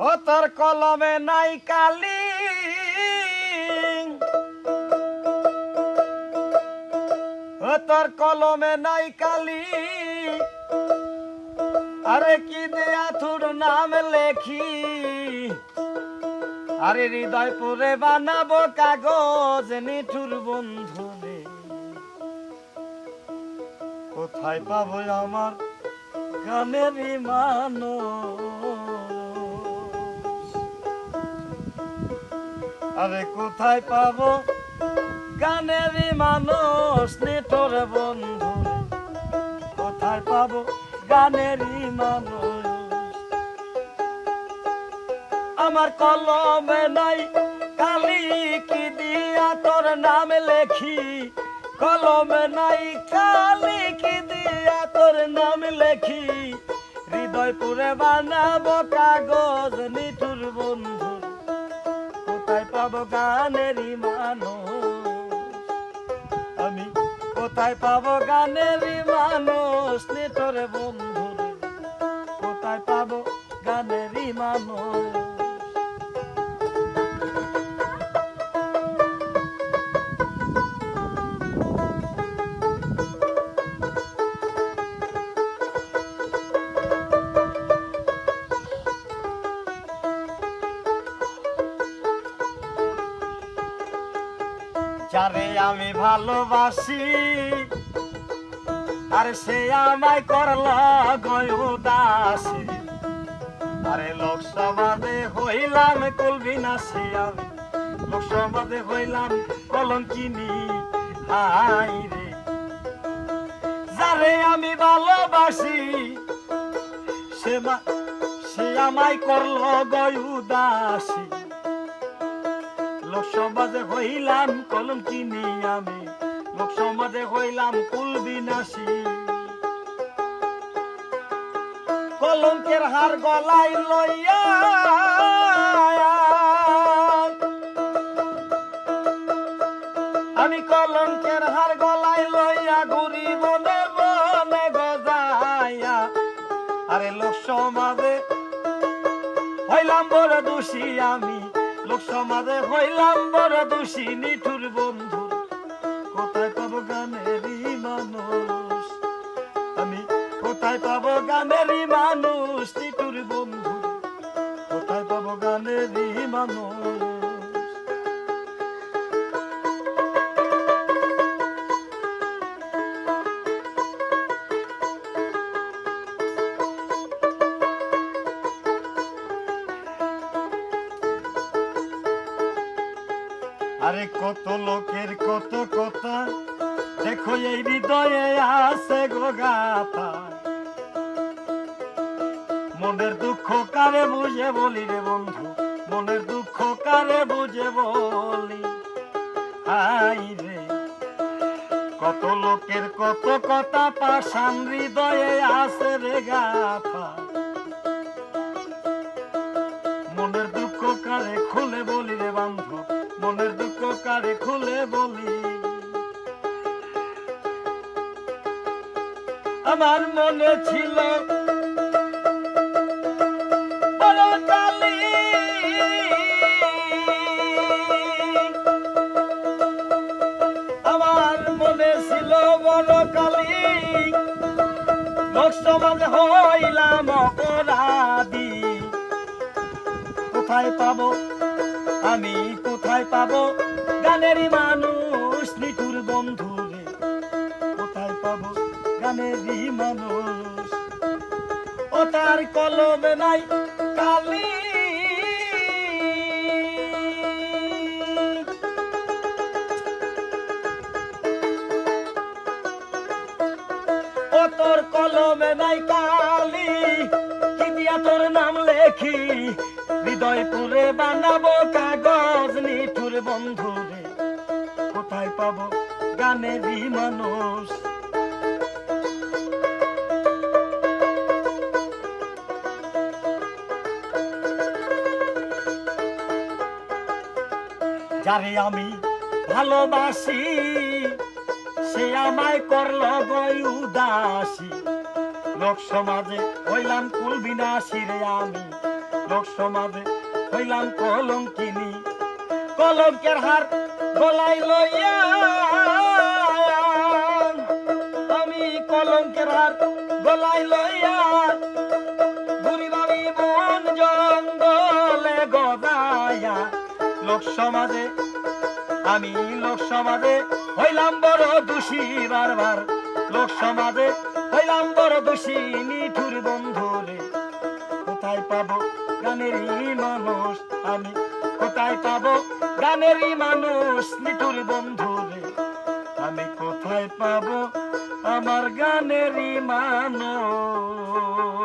ও তোর কলমে নাই কালি। ও তোর কলমে নাই কালি। আরে কি দেয়া তোর নাম লেখি। আরে হৃদয় পুরে বানাবো কাগজ নিঠুর বন্ধু কোথায় পাবো আমার গানের মানো আরে কোথায় পাবো? গানের মানুষ, নেটোর বন্ধু? কোথায় পাবো? গানের মানুষ। আমার কলমে নাই কালি কি দিয়া তোর নাম লেখি? কলমে নাই কালি কি দিয়া তোর নাম লেখি? হৃদয় পুরে বানাবো কাগজ, নিঠুর বন্ধু। পাবো গানেরই মানুষ আমি কোথায় পাব গানেরই মানুষ নিঠুর বন্ধু কোথায় পাব গানেরই মানুষ যারে আমি ভালোবাসি, আর সে আমায় করল গয়ুদাসী আরে লোকসভাতে হইলাম কুলবি নাসি আমি, লোকসভাতে হইলাম কলঙ্কিনি হাই রে। যারে আমি ভালোবাসি, সে সে আমায় করল গয়ুদাসী লোক সমাজে হইলাম কলম কিনি আমি লোক সমাজে হইলাম কুল বিনাশী। কলঙ্কের হার গলায় লইয়া আমি কলঙ্কের হার গলায় লইয়া ঘুরি বনে বনে গজাইয়া আরে লোক সমাজে হইলাম বড় দোষী আমি লোক সমাজে হইলাম বড় দোষী, নিঠুর বন্ধু। কোথায় পাবো গানেরই মানুষ? আমি কোথায় পাবো গানেরই মানুষ, নিঠুর বন্ধু। কোথায় পাবো গানেরই মানুষ? আরে কত লোকের কত কথা। দেখো এই হৃদয়ে আছে গো গাথা। মনের দুঃখ কারে বুঝে বলি রে বন্ধু? মনের দুঃখ কারে বুঝে বলি? হাই রে। কত লোকের কত কথা পাশান হৃদয়ে আছে রে গাথা। মনের দুঃখ কারে খুলে বলি রে বান্ধব মনের দুঃখ কারে খুলে বলি? আমার মনে ছিল আমার মনে ছিল হইলাম কোথায় পাবো? আমি কোথায় পাবো? গানেরই মানুষ, নিঠুর বন্ধু রে। কোথায় পাবো গানেরই মানুষ? ও তার কলমে নাই কালি। তোর কলমে নাই কালি কি দিয়া তোর নাম লেখি। হৃদয় পুরে বানাবো কাগজ, নিঠুর বন্ধু কোথায় পাবো গানেরই মানুষ? যারে আমি ভালোবাসি, সে আমায় করল গই উদাসী। লোক সমাজে হইলাম কুল বিনাশী রে আমি। লোক সমাজে হইলাম কলঙ্কিনী। কলঙ্কের হার গলাই লইয়া আমি কলঙ্কের হার গলাই লইয়া ঘুরি বাড়ি বন জঙ্গলে গদায়া লোক সমাজে, আমি লোক সমাজে হইলাম বড় দোষী বারবার। লোক সমাজে হইলাম বড় দোষী নিঠুর বন্ধুরে। কোথায় পাবো গানেরই মানুষ আমি? কোথায় পাবো? গানেরই মানুষ নিঠুর বন্ধুরে আমি কোথায় পাবো? আমার গানেরই মানুষ।